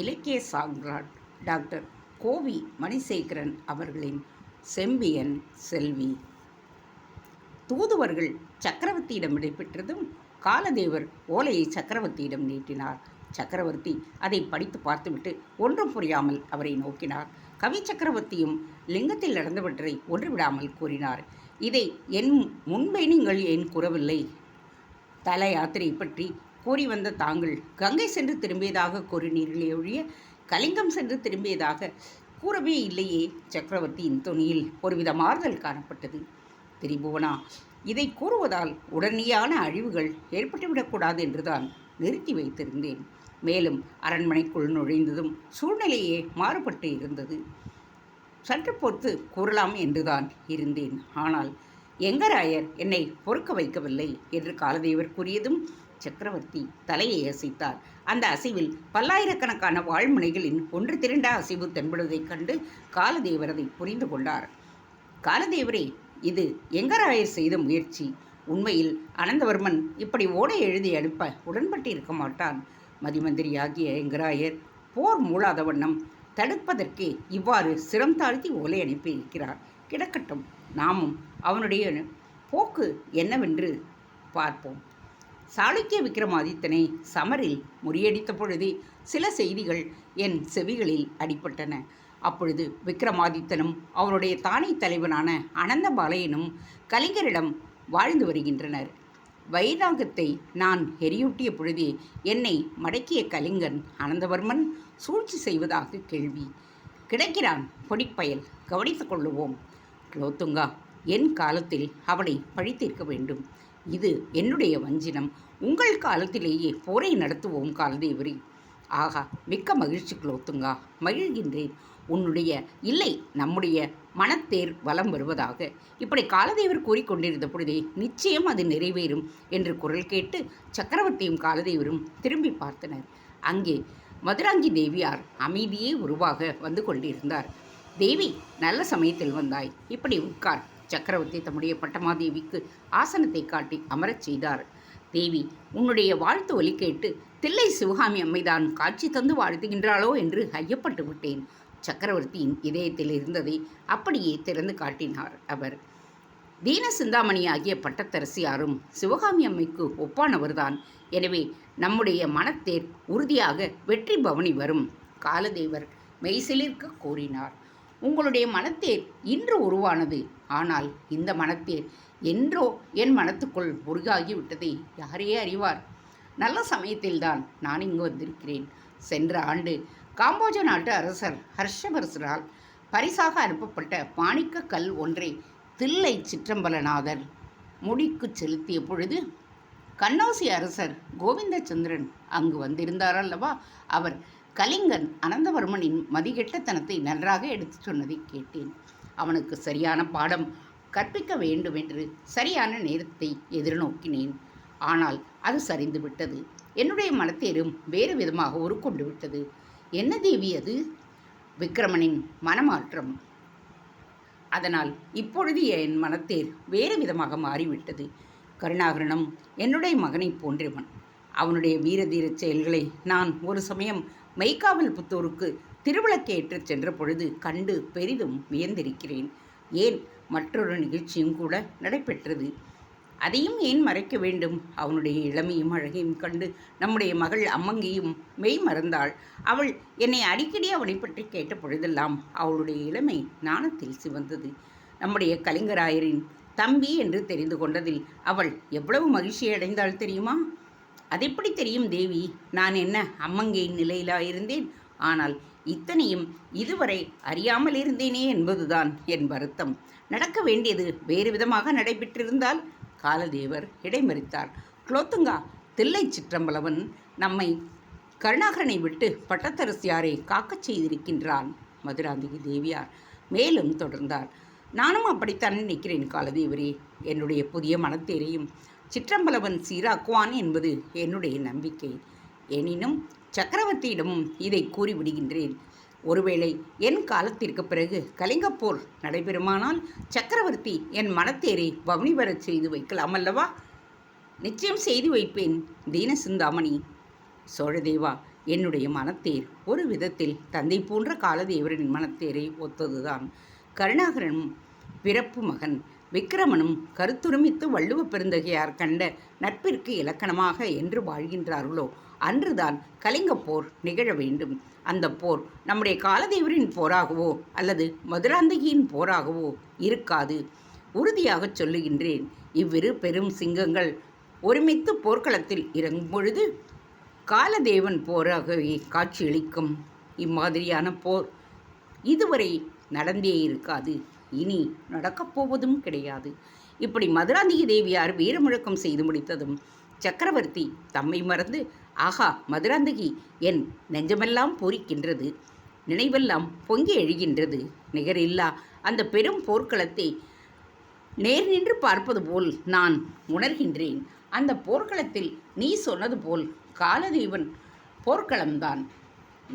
இலக்கிய சாம்ராட் டாக்டர் கோவி மணிசேகரன் அவர்களின் செம்பியன் செல்வி. தூதுவர்கள் சக்கரவர்த்தியிடம் விடைபெற்றதும் காலதேவர் ஓலையை சக்கரவர்த்தியிடம் நீட்டினார். சக்கரவர்த்தி அதை படித்து பார்த்துவிட்டு ஒன்றும் புரியாமல் அவரை நோக்கினார். கவி சக்கரவர்த்தியும் லிங்கத்தில் நடந்தவற்றை ஒன்று விடாமல் கூறினார். இதை என் முன்பே நீங்கள் ஏன் கூறவில்லை? தல யாத்திரை பற்றி கூறி வந்த தாங்கள் கங்கை சென்று திரும்பியதாக கூறினீர்களே ஒழிய கலிங்கம் சென்று திரும்பியதாக கூறவே இல்லையே சக்கரவர்த்தியின் துணியில். ஒருவித மாறுதல் காணப்பட்டது. திரிபுவனா இதை கூறுவதால் உடனடியான அழிவுகள் ஏற்பட்டுவிடக்கூடாது என்றுதான் நிறுத்தி வைத்திருந்தேன். மேலும் அரண்மனைக்குள் நுழைந்ததும் சூழ்நிலையே மாறுபட்டு இருந்தது. சற்று பொறுத்து கூறலாம் என்றுதான் இருந்தேன். ஆனால் எங்கராயர் என்னை பொறுக்க வைக்கவில்லை என்று காலதேவர் கூறியதும் சக்கரவர்த்தி தலையை அசைத்தார். அந்த அசைவில் பல்லாயிரக்கணக்கான வாழ்முனைகளின் ஒன்று திரண்ட அசைவு தென்படுவதைக் கண்டு காலதேவர் அதை புரிந்து கொண்டார். காலதேவரே இது எங்கராயர் செய்த முயற்சி. உண்மையில் அனந்தவர்மன் இப்படி ஓடை எழுதி அனுப்ப உடன்பட்டு இருக்க மாட்டான். மதிமந்திரியாகிய எங்கராயர் போர் மூளாத வண்ணம் தடுப்பதற்கே இவ்வாறு சிரம் தாழ்த்தி ஓலை அனுப்பியிருக்கிறார். கிடக்கட்டும் நாமும் அவனுடைய போக்கு என்னவென்று பார்ப்போம். சாளுக்கிய விக்ரமாதித்தனை சமரில் முறியடித்த பொழுதே சில செய்திகள் என் செவிகளில் அடிபட்டன. அப்பொழுது விக்ரமாதித்தனும் அவருடைய தானை தலைவனான அனந்தபாலையனும் கலிங்கரிடம் வாழ்ந்து வருகின்றனர். வைராகத்தை நான் எரியூட்டிய பொழுதே என்னை மடக்கிய கலிங்கன் அனந்தவர்மன் சூழ்ச்சி செய்வதாக கேள்வி. கிடைக்கிறான் பொடிப்பயல் கவனித்துக் கொள்ளுவோம். குலோத்துங்கா என் காலத்தில் அவனை பழித்தீர்க்க வேண்டும். இது என்னுடைய வஞ்சினம். உங்கள் காலத்திலேயே போரை நடத்துவோம் காலதேவரி. ஆகா மிக்க மகிழ்ச்சி குலோத்துங்கா மகிழ்கின்றேன். உன்னுடைய இல்லை நம்முடைய மனத்தேர் வலம் வருவதாக. இப்படி காலதேவர் கூறிக்கொண்டிருந்த பொழுதே நிச்சயம் அது நிறைவேறும் என்று குரல் கேட்டு சக்கரவர்த்தியும் காலதேவரும் திரும்பி பார்த்தனர். அங்கே மதுராங்கி தேவியார் அமைதியே உருவாக வந்து கொண்டிருந்தார். தேவி நல்ல சமயத்தில் வந்தாய். இப்படி உட்கார். சக்கரவர்த்தி தம்முடைய பட்டமாதேவிக்கு ஆசனத்தை காட்டி அமரச் செய்தார். தேவி உன்னுடைய வாழ்த்து ஒலி கேட்டு தில்லை சிவகாமி அம்மைதான் காட்சி தந்து வாழ்த்துகின்றாளோ என்று ஐயப்பட்டு விட்டேன். சக்கரவர்த்தியின் இதயத்தில் இருந்ததை அப்படியே திறந்து காட்டினார் அவர். தீன சிந்தாமணி ஆகிய பட்டத்தரசியாரும் சிவகாமி அம்மைக்கு ஒப்பானவர்தான். எனவே நம்முடைய மனத்தேர் உறுதியாக வெற்றி பவனி வரும் காலதேவர் மெய்சிலிர்க்க கூறினார். உங்களுடைய மனத்தேர் இன்று உருவானது. ஆனால் இந்த மனத்தேர் என்றோ என் மனத்துக்குள் உருகாகி விட்டதை யாரே அறிவார்? நல்ல சமயத்தில்தான் நான் இங்கு வந்திருக்கிறேன். சென்ற ஆண்டு காம்போஜ நாட்டு அரசர் ஹர்ஷவர்சரால் பரிசாக அனுப்பப்பட்ட மாணிக்க கல் ஒன்றை தில்லை சிற்றம்பலநாதர் முடிக்கு செலுத்திய பொழுது கண்ணோசி அரசர் கோவிந்தச்சந்திரன் அங்கு வந்திருந்தார் அல்லவா? அவர் கலிங்கன் அனந்தவர்மனின் மதிகெட்டத்தனத்தை நன்றாக எடுத்துச் சொன்னதை கேட்டேன். அவனுக்கு சரியான பாடம் கற்பிக்க வேண்டும் என்று சரியான நேரத்தை எதிர்நோக்கினேன். ஆனால் அது சரிந்து விட்டது என்னுடைய மனத்தேரும் வேறு விதமாக உருக்கொண்டு விட்டது. என்ன தேவி அது? விக்ரமனின் மனமாற்றம். அதனால் இப்பொழுது என் மனத்தேர் வேறு விதமாக மாறிவிட்டது. கருணாகரனும் என்னுடைய மகனைப் போன்றவன். அவனுடைய வீரதீரச் செயல்களை நான் ஒரு சமயம் மெய்க்காவல் புத்தூருக்கு திருவிளக்கேற்றச் சென்ற பொழுது கண்டு பெரிதும் வியந்திருக்கிறேன். ஏன்? மற்றொரு நிகழ்ச்சியும் கூட நடைபெற்றது. அதையும் ஏன் மறைக்க வேண்டும்? அவனுடைய இளமையும் அழகையும் கண்டு நம்முடைய மகள் அம்மங்கியும் மெய் மறந்தாள். அவள் என்னை அடிக்கடி அவனை பற்றி கேட்ட பொழுதெல்லாம் அவளுடைய இளமை நாணத்தில் சிவந்தது. நம்முடைய கலிங்கராயரின் தம்பி என்று தெரிந்து கொண்டதில் அவள் எவ்வளவு மகிழ்ச்சி அடைந்தாள் தெரியுமா? அது எப்படி தெரியும் தேவி? நான் என்ன அம்மங்கையின் நிலையிலா இருந்தேன் ஆனால் இத்தனையும் இதுவரை அறியாமல் இருந்தேனே என்பதுதான் என் வருத்தம். நடக்க வேண்டியது வேறு விதமாக நடைபெற்றிருந்தால் காலதேவர் இடைமறித்தார். குலோத்துங்கா தில்லை சிற்றம்பலவன் நம்மை கருணாகரனை விட்டு பட்டத்தரசியாரை காக்கச் செய்திருக்கின்றான் மதுராந்தகி தேவியார். மேலும் தொடர்ந்தார். நானும் அப்படித்தான் நினைக்கிறேன் காலதேவரே. என்னுடைய புதிய மனத்தேரையும் சிற்றம்பலவன் சீராக்குவான் என்பது என்னுடைய நம்பிக்கை. எனினும் சக்கரவர்த்தியிடமும் இதை கூறிவிடுகின்றேன். ஒருவேளை என் காலத்திற்கு பிறகு கலிங்கப்போர் நடைபெறுமானால் சக்கரவர்த்தி என் மனத்தேரை வவுனி வரச் செய்து வைக்கலாம் அல்லவா? நிச்சயம் செய்து வைப்பேன் தீனசிந்தாமணி. சோழதேவா என்னுடைய மனத்தேர் ஒரு விதத்தில் தந்தை போன்ற காலதேவரின் மனத்தேரை ஒத்ததுதான். கருணாகரனும் பிறப்பு மகன் விக்கிரமனும் கருத்துருமித்து வள்ளுவ பெருந்தகையார் கண்ட நட்பிற்கு இலக்கணமாக என்று வாழ்கின்றார்களோ அன்றுதான் கலிங்கப் போர் நிகழ வேண்டும். அந்த போர் நம்முடைய காலதேவரின் போராகவோ அல்லது மதுராந்தகியின் போராகவோ இருக்காது. உறுதியாகச் சொல்லுகின்றேன் இவ்விரு பெரும் சிங்கங்கள் ஒருமித்து போர்க்களத்தில் இறங்கும் பொழுது காலதேவன் போராகவே காட்சியளிக்கும். இம்மாதிரியான போர் இதுவரை நடந்தே இருக்காது. இனி நடக்கப் போவதும் கிடையாது. இப்படி மதுராந்தகி தேவியார் வீரமுழக்கம் செய்து முடித்ததும் சக்கரவர்த்தி தம்மை மறந்து ஆகா மதுராந்தகி என் நெஞ்சமெல்லாம் பூரிக்கின்றது நினைவெல்லாம் பொங்கி எழுகின்றது நிகரில்லா அந்த பெரும் போர்க்களத்தை நேர் நின்று பார்ப்பது போல் நான் உணர்கின்றேன். அந்த போர்க்களத்தில் நீ சொன்னது போல் காலதேவன் போர்க்களம்தான்.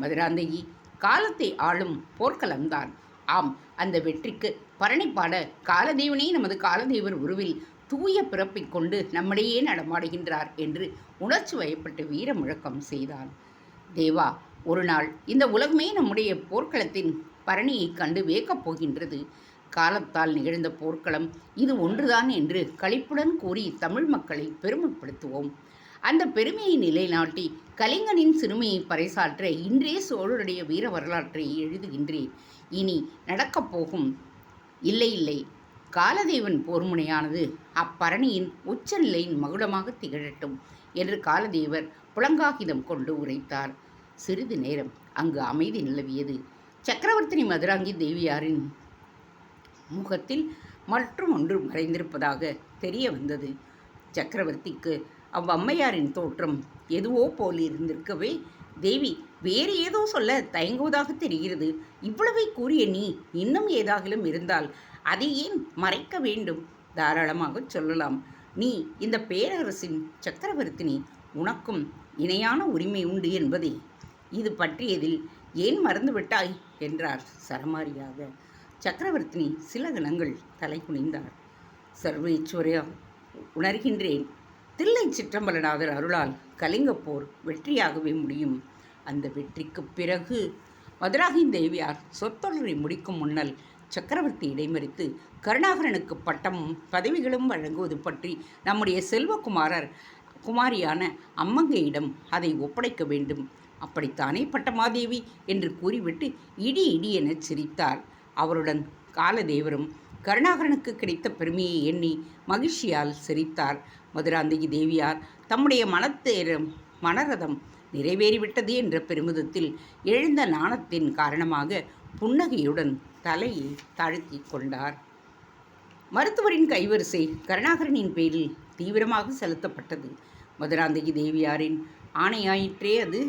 மதுராந்தகி காலத்தை ஆளும் போர்க்களம்தான். ஆம் அந்த வெற்றிக்கு பரணிப்பாட காலதேவனே நமது காலதேவர் உருவில் தூய பிறப்பை கொண்டு நம்மிடையே நடமாடுகின்றார் என்று உணர்ச்சி வயப்பட்டு வீர முழக்கம் செய்தான். தேவா ஒரு நாள் இந்த உலகமே நம்முடைய போர்க்களத்தின் பரணியைக் கண்டு வேக்கப் போகின்றது. காலத்தால் நிகழ்ந்த போர்க்களம் இது ஒன்றுதான் என்று களிப்புடன் கூறி தமிழ் மக்களை பெருமைப்படுத்துவோம். அந்த பெருமையை நிலைநாட்டி கலிங்கனின் சிறுமியை பறைசாற்ற இன்றே சோழருடைய வீர வரலாற்றை எழுதுகின்றேன். இனி நடக்கப் போகும். இல்லை இல்லை. காலதேவன் போர்முனையானது அப்பரணியின் உச்சநிலையின் மகுடமாக திகழட்டும் என்று காலதேவர் புலங்காகிதம் கொண்டு உரைத்தார். சிறிது நேரம் அங்கு அமைதி நிலவியது. சக்கரவர்த்தினி மதுராங்கி தேவியாரின் முகத்தில் மற்றும் ஒன்று மறைந்திருப்பதாக தெரிய வந்தது. சக்கரவர்த்திக்கு அவ்வம்மையாரின் தோற்றம் எதுவோ போல் இருந்திருக்கவே தேவி வேறு ஏதோ சொல்ல தயங்குவதாக தெரிகிறது. இவ்வளவை கூறிய நீ இன்னும் ஏதாகிலும் இருந்தால் அதை ஏன் மறைக்க வேண்டும்? தாராளமாக சொல்லலாம். நீ இந்த பேரரசின் சக்கரவர்த்தினி உனக்கும் இணையான உரிமை உண்டு என்பதை. இது பற்றியதில் ஏன் மறந்துவிட்டாய்? என்றார் சரமாரியாக. சக்கரவர்த்தினி சில கணங்கள் தலை குனிந்தார் சர்வேச்சுவரையா உணர்கின்றேன். தில்லை சிற்றம்பலநாதர் அருளால் கலிங்கப்போர் வெற்றியாகவே முடியும். அந்த வெற்றிக்குப் பிறகு மதுராகின் தேவியார் சொத்தொடரை முடிக்கும் முன்னல் சக்கரவர்த்தி இடைமறித்து கருணாகரனுக்கு பட்டமும் பதவிகளும் வழங்குவது பற்றி நம்முடைய செல்வகுமாரர் குமாரியான அம்மங்கையிடம் அதை ஒப்படைக்க வேண்டும். அப்படித்தானே பட்டமாதேவி என்று கூறிவிட்டு இடி இடி எனச் சிரித்தார். அவருடன் காலதேவரும் கருணாகரனுக்கு கிடைத்த பெருமையை எண்ணி மகிழ்ச்சியால் சிரித்தார். மதுராந்தகி தேவியார் தம்முடைய மனத்தேரம் மனரதம் நிறைவேறிவிட்டது என்ற பெருமிதத்தில் எழுந்த நாணத்தின் காரணமாக புன்னகையுடன் தலையை தாழ்த்தி கொண்டார். மருத்துவரின் கைவரிசை கருணாகரனின் பேரில் தீவிரமாக செலுத்தப்பட்டது. மதுராந்தகி தேவியாரின் ஆணையாயிற்றே அது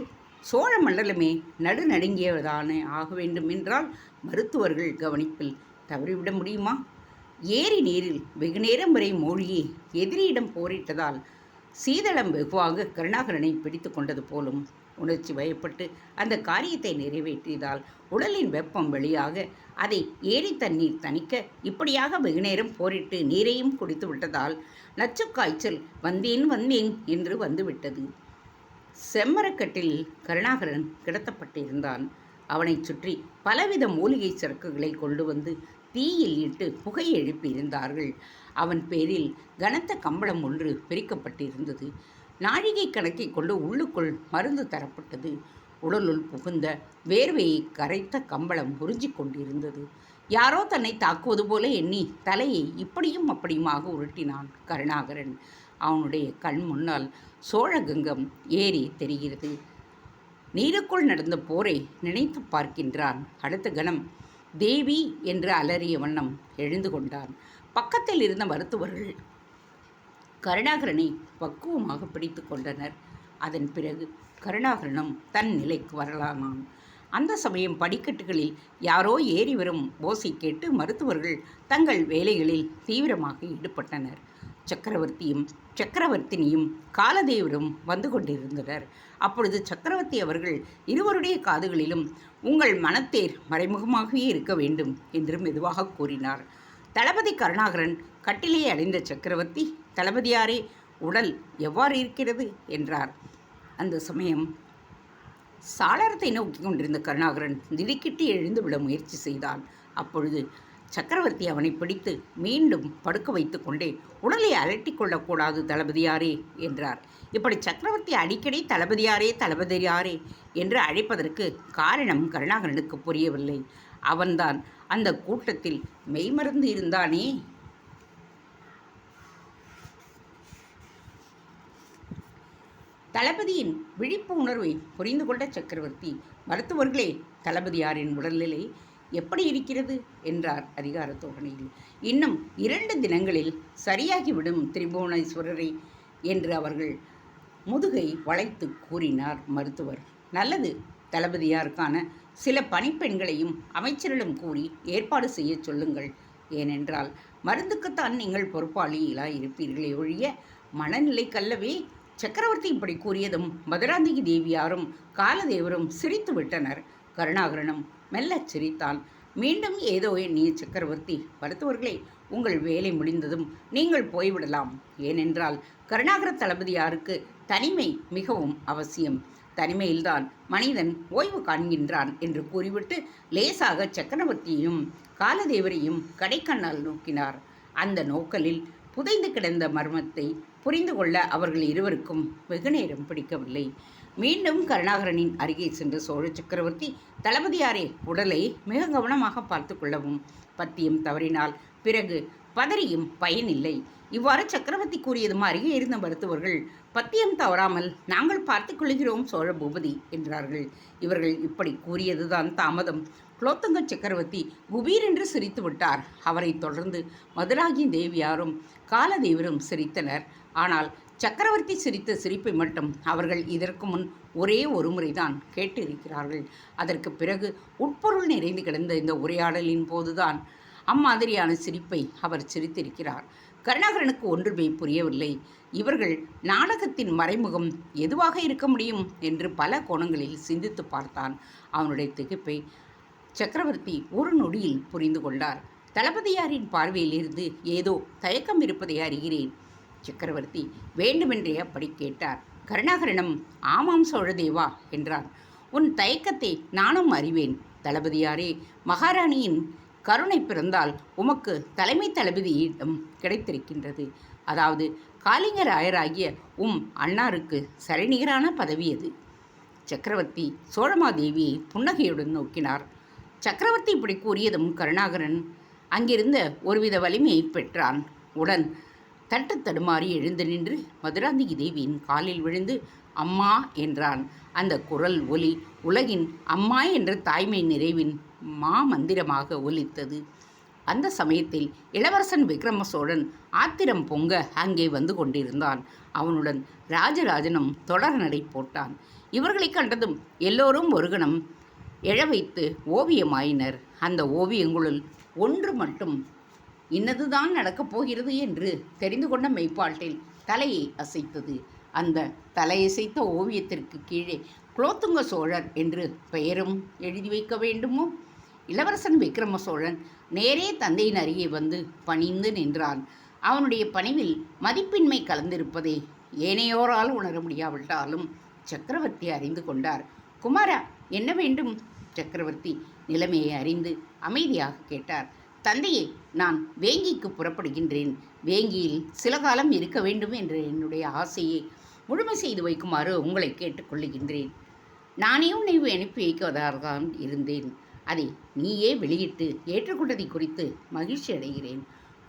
சோழ மண்டலமே நடுநடுங்கியதான ஆக வேண்டும் என்றால் மருத்துவர்கள் கவனிப்பில் தவறிவிட முடியுமா? ஏரி நீரில் வெகுநேரம் வரை மூழ்கி எதிரியிடம் போரிட்டதால் சீதளம் வெகுவாக கருணாகரனை பிடித்து கொண்டது போலும் உணர்ச்சி வயப்பட்டு அந்த காரியத்தை நிறைவேற்றியதால் உடலின் வெப்பம் வெளியாக அதை ஏரி தண்ணீர் தணிக்க இப்படியாக வெகுநேரம் போரிட்டு நீரையும் குடித்து விட்டதால் நச்சு காய்ச்சல் வந்தேன் வந்தேன் என்று வந்துவிட்டது. செம்மரக்கட்டில் கருணாகரன் கிடத்தப்பட்டிருந்தான். அவனைச் சுற்றி பலவித மூலிகை சரக்குகளை கொண்டு வந்து தீயில் இட்டு புகை எழுப்பியிருந்தார்கள். அவன் பேரில் கனத்த கம்பளம் ஒன்று பிரிக்கப்பட்டிருந்தது. நாழிகை கணக்கை கொண்டு உள்ளுக்குள் மருந்து தரப்பட்டது. உடலுள் புகுந்த வேர்வையை கரைத்த கம்பளம் உறிஞ்சி கொண்டிருந்தது. யாரோ தன்னை தாக்குவது போல எண்ணி தலையை இப்படியும் அப்படியுமாக உருட்டினான் கருணாகரன். அவனுடைய கண் முன்னால் சோழகங்கம் ஏறி தெரிகிறது. நீருக்குள் நடந்த போரை நினைத்து பார்க்கின்றான். அடுத்த கணம் தேவி என்று அலறிய வண்ணம் எழுந்து கொண்டான். பக்கத்தில் இருந்த மருத்துவர்கள் கருணாகரனை பக்குவமாக பிடித்து கொண்டனர். அதன் பிறகு கருணாகரனும் தன் நிலைக்கு வரலானான் அந்த சமயம் படிக்கட்டுகளில் யாரோ ஏறி வரும் ஓசை கேட்டு மருத்துவர்கள் தங்கள் வேலைகளில் தீவிரமாக ஈடுபட்டனர். சக்கரவர்த்தியும் சக்கரவர்த்தினியும் காலதேவரும் வந்து கொண்டிருந்தனர். அப்பொழுது சக்கரவர்த்தி அவர்கள் இருவருடைய காதுகளிலும் உங்கள் மனத்தேர் மறைமுகமாகவே இருக்க வேண்டும் என்று மெதுவாக கூறினார். தளபதி கருணாகரன் கட்டிலே அடைந்த சக்கரவர்த்தி தளபதியாரே உடல் எவ்வாறு இருக்கிறது? என்றார். அந்த சமயம் சாளரத்தை நோக்கி கொண்டிருந்த கருணாகரன் திடுக்கிட்டு எழுந்து விட முயற்சி செய்தான். அப்பொழுது சக்கரவர்த்தி அவனை பிடித்து மீண்டும் படுக்க வைத்து கொண்டே உடலை அலட்டிக் கொள்ளக்கூடாது தளபதியாரே என்றார். இப்படி சக்கரவர்த்தி அடிக்கடி தளபதியாரே தளபதியாரே என்று அழைப்பதற்கு காரணம் கருணாகரனுக்கு புரியவில்லை. அவன்தான் அந்த கூட்டத்தில் மெய்மறந்து இருந்தானே? தளபதியின் விழிப்பு உணர்வை புரிந்து கொண்ட சக்கரவர்த்தி மருத்துவர்களே தளபதியாரின் உடல்நிலை எப்படி இருக்கிறது? என்றார் அதிகார தோரணையில் இன்னும் இரண்டு தினங்களில் சரியாகிவிடும் திரிபுவனேஸ்வரரை என்று அவர்கள் முதுகை வளைத்து கூறினார் மருத்துவர். நல்லது தளபதியாருக்கான சில பணிப்பெண்களையும் அமைச்சரிடம் கூறி ஏற்பாடு செய்ய சொல்லுங்கள். ஏனென்றால் மருந்துக்குத்தான் நீங்கள் பொறுப்பாளிகளாக இருப்பீர்களே ஒழிய மனநிலைக்கல்லவே சக்கரவர்த்தி இப்படி கூறியதும் மதுராந்தகி தேவியாரும் காலதேவரும் சிரித்து விட்டனர் கருணாகரனும் மெல்லச் சிரித்தான் மீண்டும் ஏதோ எண்ணிய சக்கரவர்த்தி மருத்துவர்களே உங்கள் வேலை முடிந்ததும் நீங்கள் போய்விடலாம். ஏனென்றால் கருணாகர தளபதியாருக்கு தனிமை மிகவும் அவசியம். தனிமையில்தான் மனிதன் ஓய்வு காண்கின்றான் என்று கூறிவிட்டு லேசாக சக்கரவர்த்தியையும் காலதேவரையும் கடைக்கண்ணால் நோக்கினார். அந்த நோக்கலில் புதைந்து கிடந்த மர்மத்தை புரிந்து கொள்ள அவர்கள் இருவருக்கும் வெகுநேரம் பிடிக்கவில்லை. மீண்டும் கருணாகரனின் அருகே சென்ற சோழ சக்கரவர்த்தி தளபதியாரே உடலை மிக கவனமாக பார்த்து கொள்ளவும் பத்தியம் தவறினால் பிறகு பதறியும் பயனில்லை இவ்வாறு சக்கரவர்த்தி கூறியதும் அருகே இருந்த மருத்துவர்கள் பத்தியம் தவறாமல் நாங்கள் பார்த்து கொள்கிறோம் சோழ பூபதி என்றார்கள். இவர்கள் இப்படி கூறியதுதான் தாமதம். குலோத்தங்க சக்கரவர்த்தி குபீர் என்று சிரித்து விட்டார். அவரைத் தொடர்ந்து மதுராகி தேவியாரும் காலதேவரும் சிரித்தனர். ஆனால் சக்கரவர்த்தி சிரித்த சிரிப்பை மட்டும் அவர்கள் இதற்கு முன் ஒரே ஒரு முறைதான் கேட்டிருக்கிறார்கள். அதற்கு பிறகு உட்பொருள் நிறைந்து கிடந்த இந்த உரையாடலின் போதுதான் அம்மாதிரியான சிரிப்பை அவர் சிரித்திருக்கிறார். கருணாகரனுக்கு ஒன்றுமே புரியவில்லை. இவர்கள் நாடகத்தின் மறைமுகம் எதுவாக இருக்க முடியும் என்று பல கோணங்களில் சிந்தித்து பார்த்தான். அவனுடைய திகைப்பை சக்கரவர்த்தி ஒரு நொடியில் புரிந்து கொண்டார். தளபதியாரின் பார்வையிலிருந்து ஏதோ தயக்கம் இருப்பதை அறிகிறேன். சக்கரவர்த்தி வேண்டுமென்றே அப்படி கேட்டார். கருணாகரனும் ஆமாம் சோழதேவா என்றான் உன் தயக்கத்தை நானும் அறிவேன். தளபதியாரே மகாராணியின் கருணை பிறந்தால் உமக்கு தலைமை தளபதியிடம் கிடைத்திருக்கின்றது. அதாவது காளிங்கராயராகிய உம் அன்னாருக்கு சரிநிகரான பதவி அது சக்கரவர்த்தி சோழமாதேவியை புன்னகையுடன் நோக்கினார். சக்கரவர்த்தி இப்படி கூறியதும் கருணாகரன் அங்கிருந்த ஒருவித வலிமையை பெற்றான். உடன் தட்டு தடுமாறி எழுந்து நின்று மதுராந்தகி தேவியின் காலில் விழுந்து அம்மா என்றான். அந்த குரல் ஒலி உலகின் அம்மா என்ற தாய்மை நிறைவின் மா மந்திரமாக ஒலித்தது. அந்த சமயத்தில் இளவரசன் விக்ரம சோழன் ஆத்திரம் பொங்க அங்கே வந்து கொண்டிருந்தான். அவனுடன் ராஜராஜனும் தொடர் நடை போட்டான். இவர்களை கண்டதும் எல்லோரும் ஒரு கணம் எழ வைத்து ஓவியமாயினர். அந்த ஓவியங்களுள் ஒன்று மட்டும் இன்னதுதான் நடக்கப் போகிறது என்று தெரிந்து கொண்ட மெய்ப்பாட்டில் தலையை அசைத்தது. அந்த தலையசைத்த ஓவியத்திற்கு கீழே குலோத்துங்க சோழர் என்று பெயரும் எழுதி வைக்க வேண்டுமோ? இளவரசன் விக்ரம சோழன் நேரே தந்தையின் அருகே வந்து பணிந்து நின்றான். அவனுடைய பணிவில் மதிப்பின்மை கலந்திருப்பதை ஏனையோரால் உணர முடியாவிட்டாலும் சக்கரவர்த்தி அறிந்து கொண்டார். குமாரா என்ன வேண்டும்? சக்கரவர்த்தி நிலைமையை அறிந்து அமைதியாக கேட்டார். தந்தையே நான் வேங்கிக்கு புறப்படுகின்றேன். வேங்கியில் சில காலம் இருக்க வேண்டும் என்ற என்னுடைய ஆசையை முழுமை செய்து வைக்குமாறு உங்களை கேட்டுக்கொள்ளுகின்றேன் நானே உன்னை அனுப்பி வைக்கவதால்தான் இருந்தேன். அதை நீயே வெளியிட்டு ஏற்றுக்கொண்டதை குறித்து மகிழ்ச்சி அடைகிறேன்.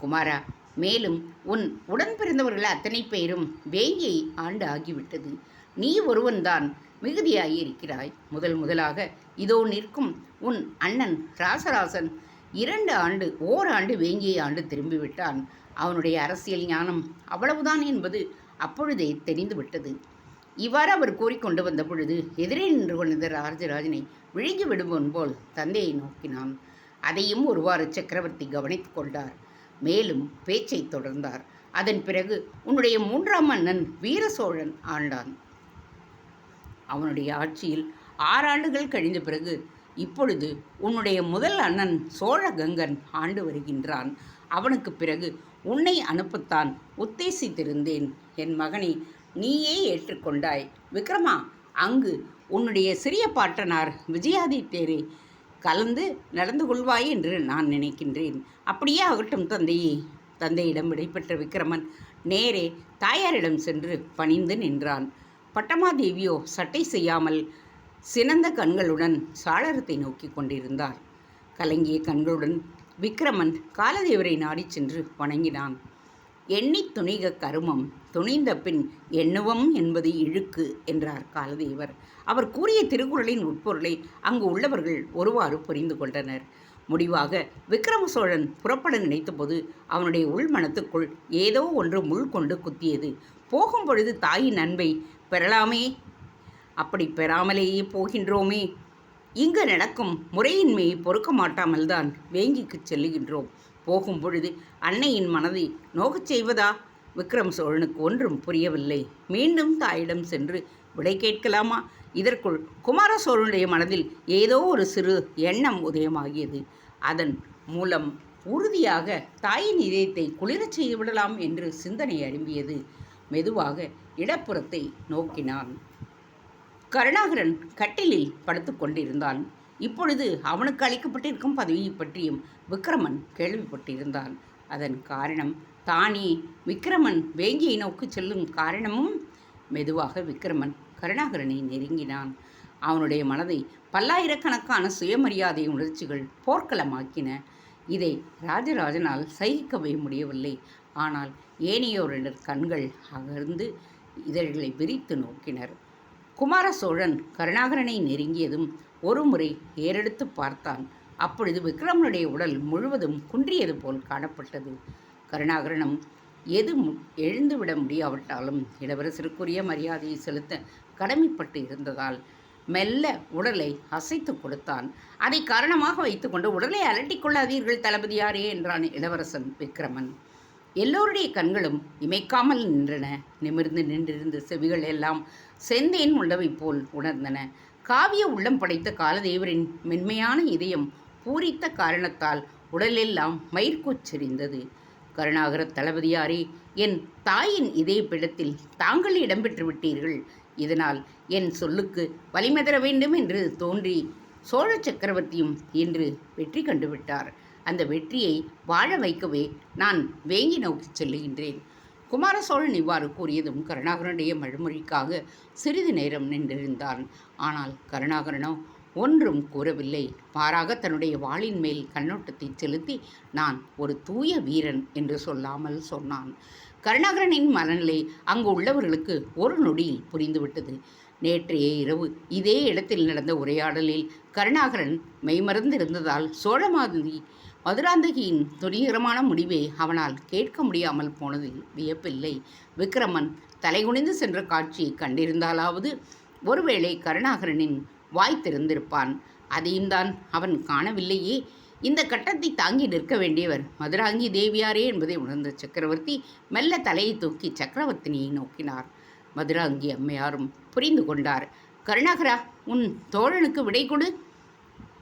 குமாரா மேலும் உன் உடன் பிறந்தவர்கள் அத்தனை பேரும் வேங்கியை ஆண்டு ஆகிவிட்டது. நீ ஒருவன்தான் மிகுதியாகி இருக்கிறாய். முதல் முதலாக இதோ நிற்கும் உன் அண்ணன் ராசராசன் இரண்டு ஆண்டு ஓராண்டு வேங்கிய ஆண்டு திரும்பிவிட்டான். அவனுடைய அரசியல் ஞானம் அவ்வளவுதான் என்பது அப்பொழுதே தெரிந்துவிட்டது இவ்வாறு அவர் கூறிக்கொண்டு வந்த பொழுது எதிரே நின்று கொண்டிருந்த ராஜராஜனை விழுங்கி விடுவன் போல் தந்தையை நோக்கினான். அதையும் ஒருவாறு சக்கரவர்த்தி கவனித்து கொண்டார். மேலும் பேச்சை தொடர்ந்தார். அதன் பிறகு உன்னுடைய மூன்றாம் அண்ணன் வீர சோழன் ஆண்டான். அவனுடைய ஆட்சியில் ஆறாண்டுகள் கழிந்த பிறகு இப்பொழுது உன்னுடைய முதல் அண்ணன் சோழ கங்கன் ஆண்டு வருகின்றான். அவனுக்கு பிறகு உன்னை அனுப்பத்தான் உத்தேசித்திருந்தேன். என் மகனை நீயே ஏற்றுக்கொண்டாய். விக்ரமா அங்கு உன்னுடைய சிறிய பாட்டனார் விஜயாதித்யரை கலந்து நடந்து கொள்வாய் என்று நான் நினைக்கின்றேன். அப்படியே ஆகட்டும் தந்தையே. தந்தையிடம் விடைபெற்ற விக்ரமன் நேரே தாயாரிடம் சென்று பணிந்து நின்றான். பட்டமாதேவியோ சட்டை செய்யாமல் சினந்த கண்களுடன் சாளரத்தை நோக்கி கொண்டிருந்தார். கலங்கிய கண்களுடன் விக்ரமன் காலதேவரை நாடிச் சென்று வணங்கினான். எண்ணித் துணிக கருமம் துணிந்த பின் எண்ணுவம் என்பது இழுக்கு என்றார் காலதேவர். அவர் கூறிய திருக்குறளின் உட்பொருளை அங்கு உள்ளவர்கள் ஒருவாறு புரிந்து கொண்டனர். முடிவாக விக்ரம சோழன் புறப்பட நினைத்தபோது அவனுடைய உள்மனத்துக்குள் ஏதோ ஒன்று முள் கொண்டு குத்தியது. போகும் பொழுது தாயின் அன்பை பெறலாமே அப்படி பெறாமலேயே போகின்றோமே. இங்கு நடக்கும் முறையின்மையை பொறுக்க மாட்டாமல் தான் வேங்கிக்கு செல்லுகின்றோம். போகும் பொழுது அன்னையின் மனதை நோகச் செய்வதா? விக்ரம் சோழனுக்கு ஒன்றும் புரியவில்லை. மீண்டும் தாயிடம் சென்று விடை கேட்கலாமா? இதற்குள் குமார சோழனுடைய மனதில் ஏதோ ஒரு சிறு எண்ணம் உதயமாகியது. அதன் மூலம் உறுதியாக தாயின் இதயத்தை குளிரச் செய்துவிடலாம் என்று சிந்தனை அரும்பியது. மெதுவாக இடப்புறத்தை நோக்கினான். கருணாகரன் கட்டிலில் படுத்து கொண்டிருந்தான். இப்பொழுது அவனுக்கு அளிக்கப்பட்டிருக்கும் பதவியை பற்றியும் விக்ரமன் கேள்விப்பட்டிருந்தான். அதன் காரணம் தானே விக்ரமன் வேங்கியை நோக்கி செல்லும் காரணமும்? மெதுவாக விக்ரமன் கருணாகரனை நெருங்கினான். அவனுடைய மனதை பல்லாயிரக்கணக்கான சுயமரியாதை உணர்ச்சிகள் போர்க்களமாக்கின. இதை ராஜராஜனால் சகிக்கவே முடியவில்லை. ஆனால் ஏனையோரினர் கண்கள் அகர்ந்து இதழ்களை விரித்து நோக்கினர். குமார சோழன் கருணாகரனை நெருங்கியதும் ஒரு முறை ஏறெடுத்து பார்த்தான். அப்பொழுது விக்ரமனுடைய உடல் முழுவதும் குன்றியது போல் காணப்பட்டது. கருணாகரனும் எது எழுந்துவிட முடியாவிட்டாலும் இளவரசருக்குரிய மரியாதையை செலுத்த கடமைப்பட்டு இருந்ததால் மெல்ல உடலை அசைத்து கொடுத்தான். அதை காரணமாக வைத்துக்கொண்டு உடலை அலட்டிக் கொள்ளாதீர்கள் தளபதியாரே என்றான் இளவரசன் விக்ரமன். எல்லோருடைய கண்களும் இமைக்காமல் நின்றன. நிமிர்ந்து நின்றிருந்த செவிகள் எல்லாம் செந்தேன் உள்ளவை போல் உணர்ந்தன. காவிய உள்ளம் படைத்த காலதேவரின் மென்மையான இதயம் பூரித்த காரணத்தால் உடலெல்லாம் மயிர்கூச்செறிந்தது கருணாகர தளபதியாரே என் தாயின் இதய பிடத்தில் தாங்கள் இடம்பெற்று விட்டீர்கள். இதனால் என் சொல்லுக்கு வலிமை தர வேண்டும் என்று தோன்றி சோழ சக்கரவர்த்தியும் இன்று வெற்றி கண்டுவிட்டார். அந்த வெற்றியை வாழ வைக்கவே நான் வேங்கி நோக்கி செல்லுகின்றேன். குமார சோழன் இவ்வாறு கூறியதும் கருணாகரனுடைய மழுமொழிக்காக சிறிது நேரம் நின்றிருந்தான். ஆனால் கருணாகரனோ ஒன்றும் கூறவில்லை. மாறாக தன்னுடைய வாளின் மேல் கண்ணோட்டத்தை செலுத்தி நான் ஒரு தூய வீரன் என்று சொல்லாமல் சொன்னான். கருணாகரனின் மனநிலை அங்கு உள்ளவர்களுக்கு ஒரு நொடியில் புரிந்துவிட்டது. நேற்றைய இரவு இதே இடத்தில் நடந்த உரையாடலில் கருணாகரன் மெய்மறந்திருந்ததால் சோழமாததி மதுராந்தகியின் துணிகரமான முடிவை அவனால் கேட்க முடியாமல் போனதில் வியப்பில்லை. விக்ரமன் தலைகுனிந்து சென்ற காட்சியை கண்டிருந்தாலாவது ஒருவேளை கருணாகரனின் வாய் திறந்திருப்பான். அதையும் தான் அவன் காணவில்லையே. இந்த கட்டத்தை தாங்கி நிற்க வேண்டியவர் மதுராங்கி தேவியாரே என்பதை உணர்ந்த சக்கரவர்த்தி மெல்ல தலையை தூக்கி சக்கரவர்த்தினியை நோக்கினார். மதுராங்கி அம்மையாரும் புரிந்து கொண்டார். கருணாகரா உன் தோழனுக்கு விடை கொடு.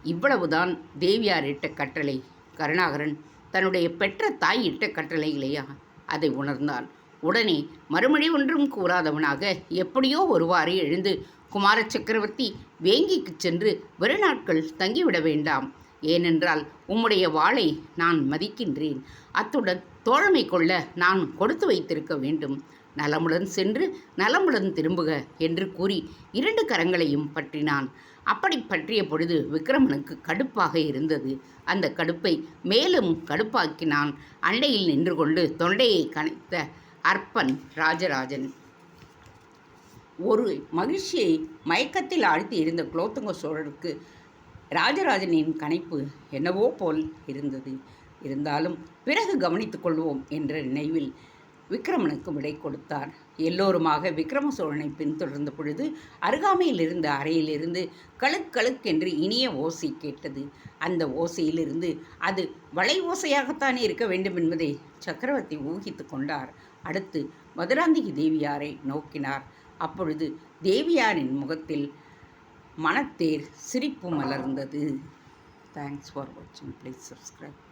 இவ்வளவுதான் தேவியாரிட்ட கட்டளை. கருணாகரன் தன்னுடைய பெற்ற தாய் இட்ட கட்டளைகளையா அதை உணர்ந்தான் உடனே மறுமொழி ஒன்றும் கூறாதவனாக எப்படியோ ஒருவாறு எழுந்து குமார சக்கரவர்த்தி வேங்கிக்கு சென்று வெறு நாட்கள் தங்கிவிட வேண்டாம். ஏனென்றால் உம்முடைய வாளை நான் மதிக்கின்றேன். அத்துடன் தோழமை கொள்ள நான் கொடுத்து வைத்திருக்க வேண்டும். நலமுடன் சென்று நலமுடன் திரும்புக என்று கூறி இரண்டு கரங்களையும் பற்றினான். அப்படி பற்றிய பொழுது விக்ரமனுக்கு கடுப்பாக இருந்தது. அந்த கடுப்பை மேலும் கடுப்பாக்கினான். அண்டையில் நின்று கொண்டு தொண்டையை கனைத்த அர்ப்பன் ராஜராஜன். ஒரு மகிழ்ச்சியை மயக்கத்தில் ஆழ்த்தி இருந்த குலோத்துங்க சோழருக்கு ராஜராஜனின் கணைப்பு என்னவோ போல் இருந்தது. இருந்தாலும் பிறகு கவனித்துக் கொள்வோம் என்ற நினைவில் விக்ரமனுக்கு விடை கொடுத்தார். எல்லோருமாக விக்ரம சோழனை பின்தொடர்ந்த பொழுது அருகாமையில் இருந்த அறையிலிருந்து கழுக் கழுக் என்று இனிய ஓசை கேட்டது. அந்த ஓசையிலிருந்து அது வளை ஓசையாகத்தானே இருக்க வேண்டும் என்பதை சக்கரவர்த்தி ஊகித்து கொண்டார். அடுத்து மதுராந்திகி தேவியாரை நோக்கினார். அப்பொழுது தேவியாரின் முகத்தில் மனத்தேர் சிரிப்பு மலர்ந்தது. தேங்க்ஸ் ஃபார் வாட்சிங் ப்ளீஸ் சப்ஸ்கிரைப்